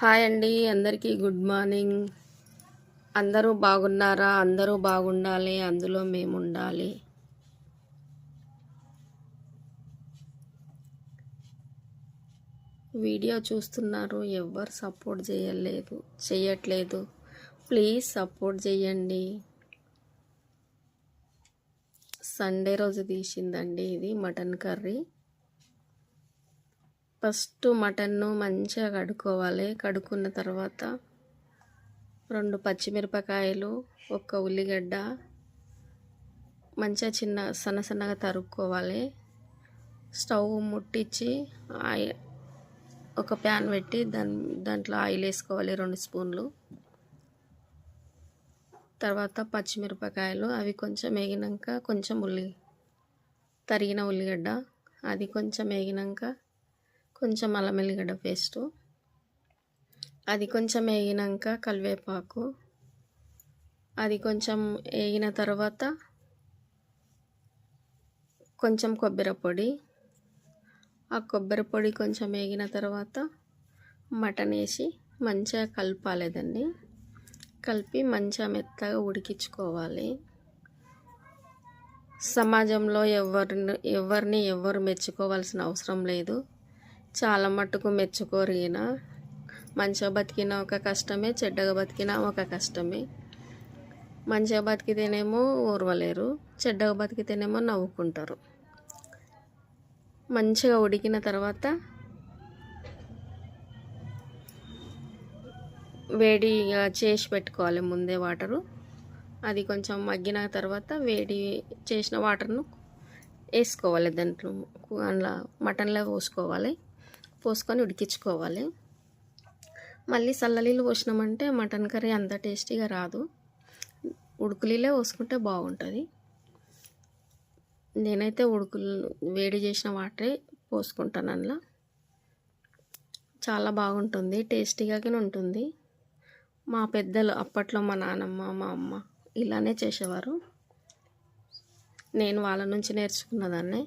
Hi అండి అందరికీ good morning. అందరూ బాగున్నారా? అందరూ బాగుండాలి అందులో మేము ఉండాలి వీడియో చూస్తున్నారు ఎవ్వరు సపోర్ట్ చేయలేదు చేయట్లేదు. ప్లీజ్ సపోర్ట్ చేయండి. సండే రోజు తీసిందండి ఇది మటన్ కర్రీ. ఫస్ట్ మటన్ను మంచిగా కడుక్కోవాలి. కడుక్కున్న తర్వాత రెండు పచ్చిమిరపకాయలు ఒక ఉల్లిగడ్డ మంచిగా చిన్న సన్న సన్నగా తరుక్కోవాలి. స్టవ్ ముట్టించి ఆయిల్ ఒక ప్యాన్ పెట్టి దాని దాంట్లో ఆయిల్ వేసుకోవాలి రెండు స్పూన్లు. తర్వాత పచ్చిమిరపకాయలు అవి కొంచెం వేగినాక కొంచెం ఉల్లి తరిగిన ఉల్లిగడ్డ అది కొంచెం వేగినాక కొంచెం అల్లం వెల్లిగడ్డ పేస్టు అది కొంచెం వేగినాక కరివేపాకు. అది కొంచెం వేగిన తర్వాత కొంచెం కొబ్బరి పొడి. ఆ కొబ్బరి పొడి కొంచెం వేగిన తర్వాత మటన్ వేసి మంచిగా కలపాలి దాన్ని. కలిపి మంచిగా మెత్తగా ఉడికించుకోవాలి. సమాజంలో ఎవరిని ఎవరిని ఎవరు మెచ్చుకోవాల్సిన అవసరం లేదు. చాలా మట్టుకు మెచ్చుకోరిగిన మంచిగా బతికిన ఒక కష్టమే చెడ్డగా బతికిన ఒక కష్టమే. మంచిగా బతికితేనేమో ఊర్వలేరు చెడ్డగా బతికితేనేమో నవ్వుకుంటారు. మంచిగా ఉడికిన తర్వాత వేడిగా చేసి పెట్టుకోవాలి ముందే వాటరు. అది కొంచెం మగ్గిన తర్వాత వేడి చేసిన వాటర్ను వేసుకోవాలి దాంట్లో అందులో మటన్లో పోసుకోవాలి. పోసుకొని ఉడికించుకోవాలి. మళ్ళీ సల్లలీలు పోసినామంటే మటన్ కర్రీ అంత టేస్టీగా రాదు. ఉడుకులీలే పోసుకుంటే బాగుంటుంది. నేనైతే ఉడుకులు వేడి చేసిన వాటరే పోసుకుంటాను అందులో. చాలా బాగుంటుంది టేస్టీగానే ఉంటుంది. మా పెద్దలు అప్పట్లో మా నానమ్మ మా అమ్మ ఇలానే చేసేవారు. నేను వాళ్ళ నుంచి నేర్చుకున్నదాన్నే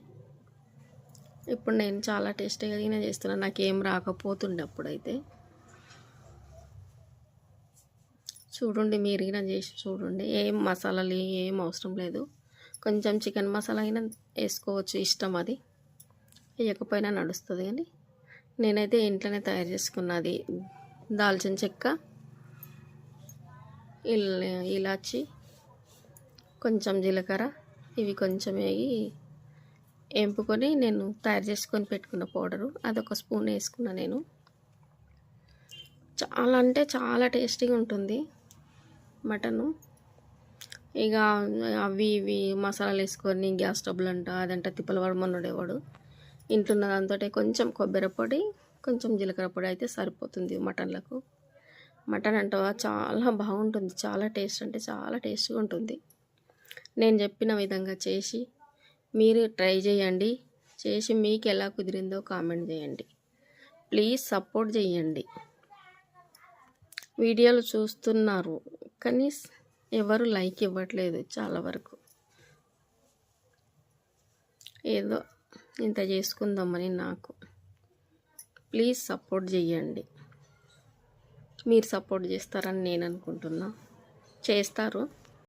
ఇప్పుడు నేను చాలా టేస్టీగా చేస్తున్నాను నాకేం రాకపోతుండే అప్పుడైతే చూడండి మీరు అయినా చేసి చూడండి. ఏం మసాలాలు ఏం అవసరం లేదు. కొంచెం చికెన్ మసాలా అయినా వేసుకోవచ్చు ఇష్టం అది. వేయకపోయినా నడుస్తుంది కానీ. నేనైతే ఇంట్లోనే తయారు చేసుకున్నది దాల్చిన చెక్క ఇలాచి కొంచెం జీలకర్ర ఇవి కొంచెం వేగి ఎంపుకొని నేను తయారు చేసుకొని పెట్టుకున్న పౌడరు. అదొక స్పూన్ వేసుకున్నా నేను. చాలా అంటే చాలా టేస్టీగా ఉంటుంది మటను. ఇక అవి ఇవి మసాలాలు వేసుకొని గ్యాస్ స్టవ్లు అంట అదంట తిప్పలు పడమన్నాడేవాడు ఇంట్లో ఉన్న దాంతో కొంచెం కొబ్బరి పొడి కొంచెం జీలకర్ర పొడి అయితే సరిపోతుంది మటన్లకు. మటన్ అంటవా చాలా బాగుంటుంది చాలా టేస్ట్ అంటే చాలా టేస్ట్గా ఉంటుంది. నేను చెప్పిన విధంగా చేసి మీరు ట్రై చేయండి. చేసి మీకు ఎలా కుదిరిందో కామెంట్ చేయండి. ప్లీజ్ సపోర్ట్ చేయండి. వీడియోలు చూస్తున్నారు. కానీ ఎవరు లైక్ ఇవ్వట్లేదు చాలా వరకు. ఏదో ఇంత చేసుకుందామని నాకు. ప్లీజ్ సపోర్ట్ చేయండి. మీరు సపోర్ట్ చేస్తారని నేను అనుకుంటున్నా. చేస్తారు.